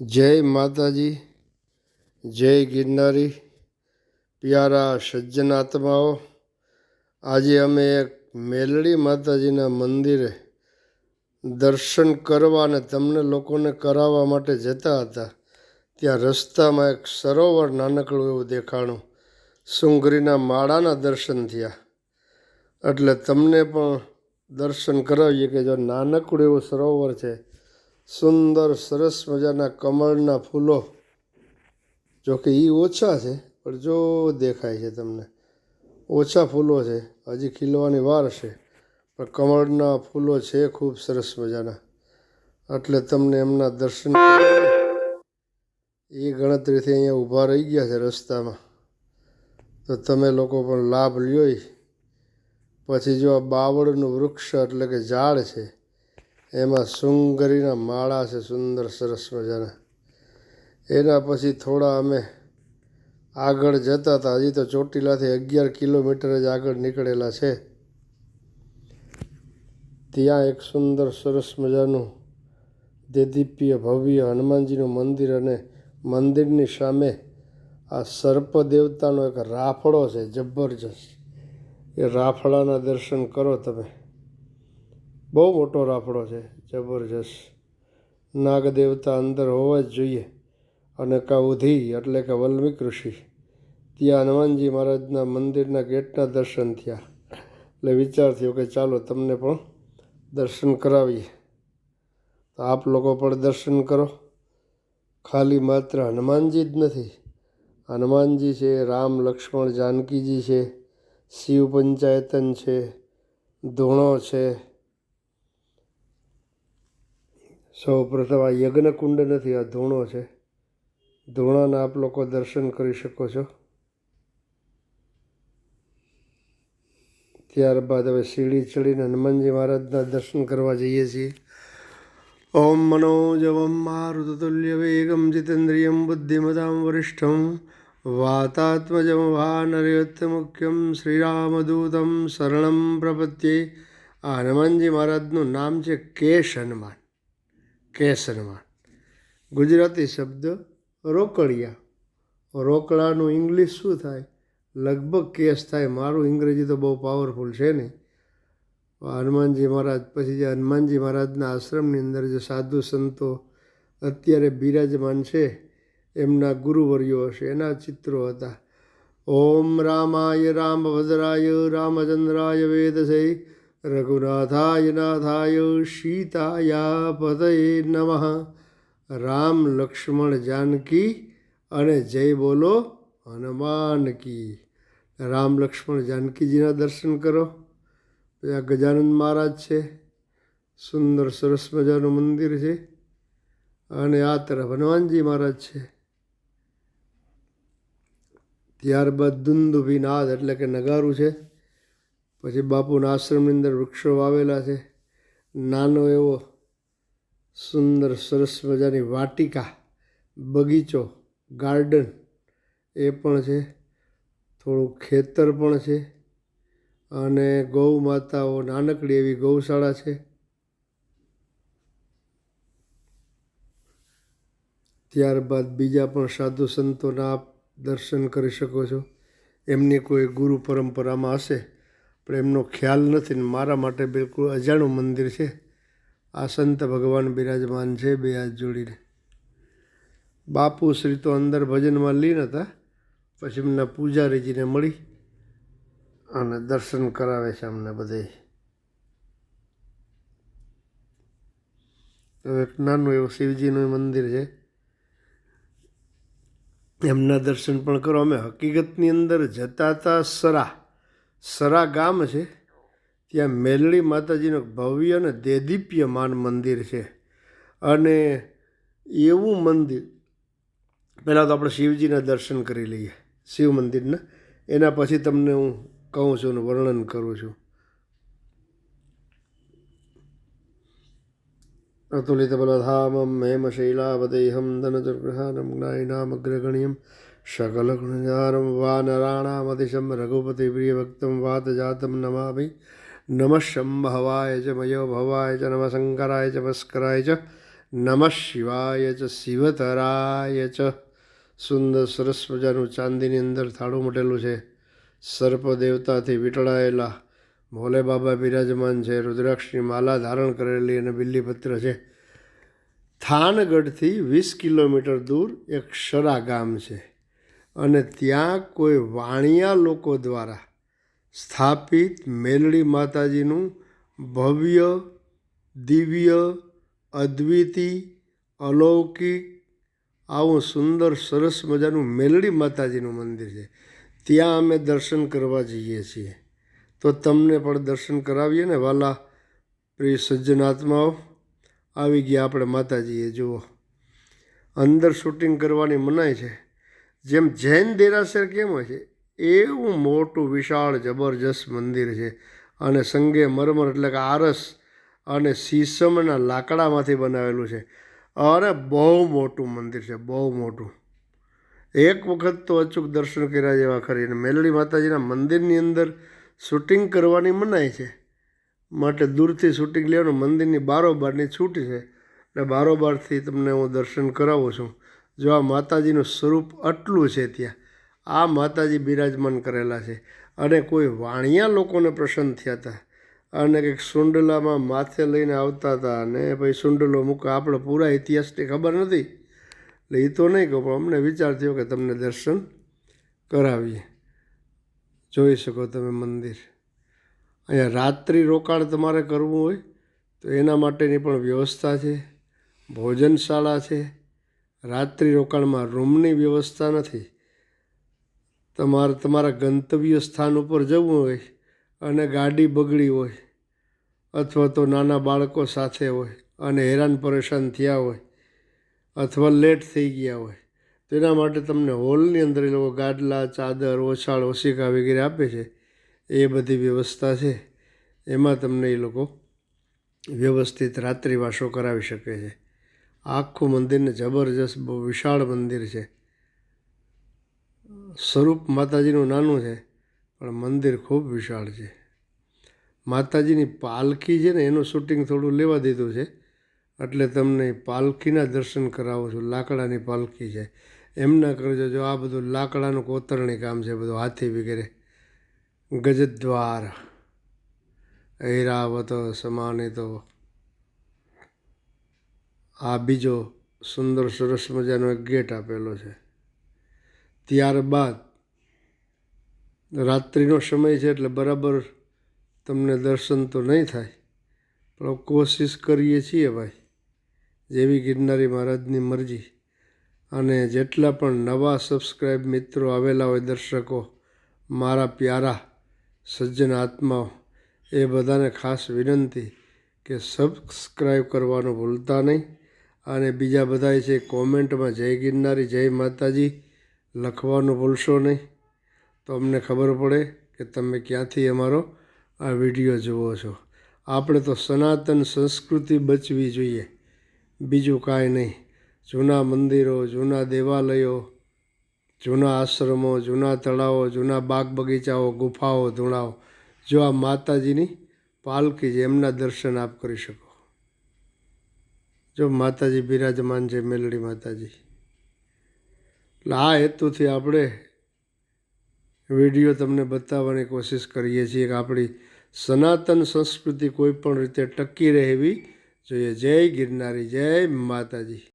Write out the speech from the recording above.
જય માતાજી, જય ગિરનારી, પ્યારા સજ્જન આત્માઓ. આજે અમે એક મેલડી માતાજીના મંદિરે દર્શન કરવા અને તમને લોકોને કરાવવા માટે જતા હતા. ત્યાં રસ્તામાં એક સરોવર નાનકડું એવું દેખાણું, સુંગરીના માળાના દર્શન થયા. એટલે તમને પણ દર્શન કરાવીએ કે જો નાનકડું એવું સરોવર છે સુંદર સરસ મજાના કમળના ફૂલો. જોકે એ ઓછા છે, પણ જો દેખાય છે તમને. ઓછા ફૂલો છે, હજી ખીલવાની વાર છે, પણ કમળના ફૂલો છે ખૂબ સરસ મજાના. એટલે તમને એમના દર્શન એ ગણતરીથી અહીંયા ઊભા રહી ગયા છે રસ્તામાં. તો તમે લોકો પણ લાભ લ્યો પછી જો આ બાવળનું વૃક્ષ એટલે કે ઝાડ છે એમાં સુંગરીના માળા છે, સુંદર, સરસ મજાના. એના પછી થોડા અમે આગળ જતા હતા. હજી તો ચોટીલાથી અગિયાર કિલોમીટર જ આગળ નીકળેલા છે. ત્યાં એક સુંદર, સરસ મજાનું દેદીપ્ય ભવ્ય હનુમાનજીનું મંદિર અને મંદિરની સામે આ સર્પ દેવતાનો એક રાફડો છે, જબરજસ્ત. એ રાફડાના દર્શન કરો તમે. બહુ મોટો રાફડો છે, જબરજસ્ત. નાગદેવતા અંદર હોવા જ જોઈએ. અને કાઉધી એટલે કે વલ્મિક ઋષિ ત્યાં હનુમાનજી મહારાજના મંદિરના ગેટના દર્શન થયા. એટલે વિચાર થયો કે ચાલો તમને પણ દર્શન કરાવીએ. તો આપ લોકો પણ દર્શન કરો. ખાલી માત્ર હનુમાનજી જ નથી. હનુમાનજી છે, રામ લક્ષ્મણ જાનકીજી છે, શિવ પંચાયતન છે, ધૂણો છે સૌ પ્રથમ આ યજ્ઞકુંડ નથી આ ધૂણો છે. ધૂણાના આપ લોકો દર્શન કરી શકો છો. ત્યારબાદ હવે સીડી ચડીને હનુમાનજી મહારાજના દર્શન કરવા જઈએ છીએ. ઓમ મનોજવમ મારુતતુલ્ય વેગમ જીતેન્દ્રિયમ બુદ્ધિમતામ વરિષ્ઠમ વાતાત્મજમ વાનરયોત્તમુખ્યમ શ્રીરામદૂતમ શરણમ પ્રપત્યે. આ હનુમાનજી મહારાજનું નામ છે કેશ હનુમાન. હનુમાન ગુજરાતી શબ્દ રોકડિયા. રોકડાનું ઇંગ્લિશ શું થાય? લગભગ કેસ થાય. મારું અંગ્રેજી તો બહુ પાવરફુલ છે નહીં હનુમાનજી મહારાજ, પછી જે હનુમાનજી મહારાજના આશ્રમની અંદર જે સાધુ સંતો અત્યારે બિરાજમાન છે, એમના ગુરુવર્યો હશે. એના ચિત્રો હતા. ઓમ રામાય રામ ભદ્રાય રામચંદ્રાય વેદસે રઘુનાથાય નાથાય સીતાયા પતયે નમઃ રામ લક્ષ્મણ જાનકી અને જય બોલો હનુમાન કી રામ લક્ષ્મણ જાનકીજીના દર્શન કરો આ ગજાનંદ મહારાજ છે સુંદર સરસ મજાનું મંદિર છે અને આ તરફ હનુમાનજી મહારાજ છે ત્યારબાદ દુંદુભી નાદ એટલે કે નગારું છે પછી બાપુના આશ્રમની અંદર વૃક્ષો વાવેલા છે. નાનો એવો સુંદર સરસ મજાની વાટિકા, બગીચો, ગાર્ડન એ પણ છે. થોડું ખેતર પણ છે અને ગૌ માતાઓ નાનકડી એવી ગૌશાળા છે. ત્યારબાદ બીજા પણ સાધુ સંતોના આપ દર્શન કરી શકો છો. એમની કોઈ ગુરુ પરંપરામાં હશે પણ એમનો ખ્યાલ નથી ને મારા માટે બિલકુલ અજાણું મંદિર છે. આ સંત ભગવાન બિરાજમાન છે બે હાથ જોડીને. બાપુ શ્રી તો અંદર ભજનમાં લીન હતા, પછી એમના પૂજારીજીને મળી અને દર્શન કરાવે છે અમને બધે. એક નાનું એવું શિવજીનું મંદિર છે. એમના દર્શન પણ કરો. અમે હકીકતની અંદર જતા હતા સરા. સરા ગામ છે, ત્યાં મેલડી માતાજીનું ભવ્ય અને દેદીપ્યમાન મંદિર છે. અને એવું મંદિર, પહેલાં તો આપણે શિવજીના દર્શન કરી લઈએ, શિવ મંદિરના. એના પછી તમને હું કહું છું અને વર્ણન કરું છું. અતુલિત બલધામમ હેમ શૈલાવદેહમ ધનચુર્ગ્રહાનમ જ્ઞાયનામગ્રગણ્યમ શકલગુણજાનમ વાનરાણામતિશમ રઘુપતિ પ્રિયભક્તમ વાતજાતમ નમામિ નમઃ શંભવાય ચ મયો ભવાય ચ નમઃ શંકરાય ચ મસ્કરાય ચ નમઃ શિવાય ચ શિવતરાય ચ સુંદર સરસ મજાનું ચાંદીની અંદર થાળું મટેલું છે। સર્પ દેવતાથી વીંટળાયેલા ભોલે બાબા બિરાજમાન છે। રુદ્રાક્ષની માલા ધારણ કરેલી અને બિલ્લીપત્ર છે। થાનગઢથી વીસ કિલોમીટર દૂર એક શરા ગામ છે। અને ત્યાં કોઈ વાણિયા લોકો દ્વારા સ્થાપિત મેલડી માતાજીનું ભવ્ય, દિવ્ય અદ્વિતીય અલૌકિક, આવું સુંદર, સરસ મજાનું મેલડી માતાજીનું મંદિર છે. ત્યાં અમે દર્શન કરવા જઈએ છીએ. તો તમને પણ દર્શન કરાવીએ ને, વાલા પ્રિય સજ્જનાત્માઓ, આવી ગયા આપણે માતાજીએ, જુઓ. અંદર શૂટિંગ કરવાની મનાય છે. જેમ જૈન દેરાસર કેમ હોય છે? એવું મોટું વિશાળ જબરજસ્ત મંદિર છે. અને સંગે મરમર એટલે કે આરસ અને સીસમના લાકડામાંથી બનાવેલું છે. અને બહુ મોટું મંદિર છે, બહુ મોટું. એક વખત તો અચૂક દર્શન કર્યા જેવા ખરી. અને મેલડી માતાજીના મંદિરની અંદર શૂટિંગ કરવાની મનાય છે. માટે દૂરથી શૂટિંગ લેવાનું મંદિરની બારોબારની છૂટ છે. એટલે બારોબારથી તમને હું દર્શન કરાવું છું. જો આ માતાજીનું સ્વરૂપ આટલું છે ત્યાં, આ માતાજી બિરાજમાન કરેલા છે. અને કોઈ વાણિયા લોકોને પ્રસન્ન થયા હતા. અને કંઈક સુંડલામાં માથે લઈને આવતા હતા અને પછી સુંડલો મૂકવા આપણે પૂરા ઇતિહાસની ખબર નથી. એટલે એ તો નહીં કહું પણ અમને વિચાર થયો કે તમને દર્શન કરાવીએ. જોઈ શકો તમે મંદિર. અહીંયા રાત્રિ રોકાણ તમારે કરવું હોય તો એના માટેની પણ વ્યવસ્થા છે, ભોજનશાળા છે રાત્રિ રોકાણમાં રૂમની વ્યવસ્થા નથી. તમારે, તમારા ગંતવ્ય સ્થાન ઉપર જવું હોય અને ગાડી બગડી હોય અથવા તો નાના બાળકો સાથે હોય અને હેરાન પરેશાન થયા હોય અથવા લેટ થઈ ગયા હોય, તેના માટે તમને હોલની અંદર એ લોકો ગાડલા, ચાદર, ઓછાળ, ઓશિકા વગેરે આપે છે. એ બધી વ્યવસ્થા છે. એમાં તમને એ લોકો વ્યવસ્થિત રાત્રિવાસો કરાવી શકે છે. આખું મંદિરને જબરજસ્ત, બહુ વિશાળ મંદિર છે. સ્વરૂપ માતાજીનું નાનું છે, પણ મંદિર ખૂબ વિશાળ છે. માતાજીની પાલખી છે ને, એનું શૂટિંગ થોડું લેવા દીધું છે, એટલે તમને પાલખીના દર્શન કરાવું છું, લાકડાની પાલખી છે. એમના કરજો, જો આ બધું લાકડાનું કોતરણી કામ છે, બધું હાથી વગેરે. ગજદ્વાર, ઐરાવત, સમાનિતો આ બીજો સુંદર સરસ મજાનો એક ગેટ આપેલો છે. ત્યારબાદ રાત્રિનો સમય છે એટલે બરાબર તમને દર્શન તો નહીં થાય, પણ કોશિશ કરીએ છીએ ભાઈ, જેવી ગિરનારી મહારાજની મરજી. અને જેટલા પણ નવા સબસ્ક્રાઈબ મિત્રો આવેલા હોય દર્શકો, મારા પ્યારા સજ્જન આત્માઓ, એ બધાને ખાસ વિનંતી કે સબસ્ક્રાઈબ કરવાનું ભૂલતા નહીં. અને બીજા બધાય છે કોમેન્ટમાં જય ગિરનારી, જય માતાજી, લખવાનું ભૂલશો નહીં. તો અમને ખબર પડે કે તમે ક્યાંથી અમારો આ વીડિયો જુઓ છો. આપણે તો સનાતન સંસ્કૃતિ બચવી જોઈએ. બીજું કાંઈ નહીં. જૂના મંદિરો, જૂના દેવાલયો, જૂના આશ્રમો, જૂના તળાવો, જૂના બાગ બગીચાઓ, ગુફાઓ, ધૂણાઓ, જો આ માતાજીની પાલકી છે એમના દર્શન આપ કરી શકો. જો માતાજી બિરાજમાન છે મેલડી માતાજી. એટલે આ હેતુથી આપણે વીડિયો તમને બતાવવાની કોશિશ કરીએ છીએ કે આપણી સનાતન સંસ્કૃતિ કોઈ પણ રીતે ટકી રહેવી જોઈએ. જય ગિરનારી, જય માતાજી.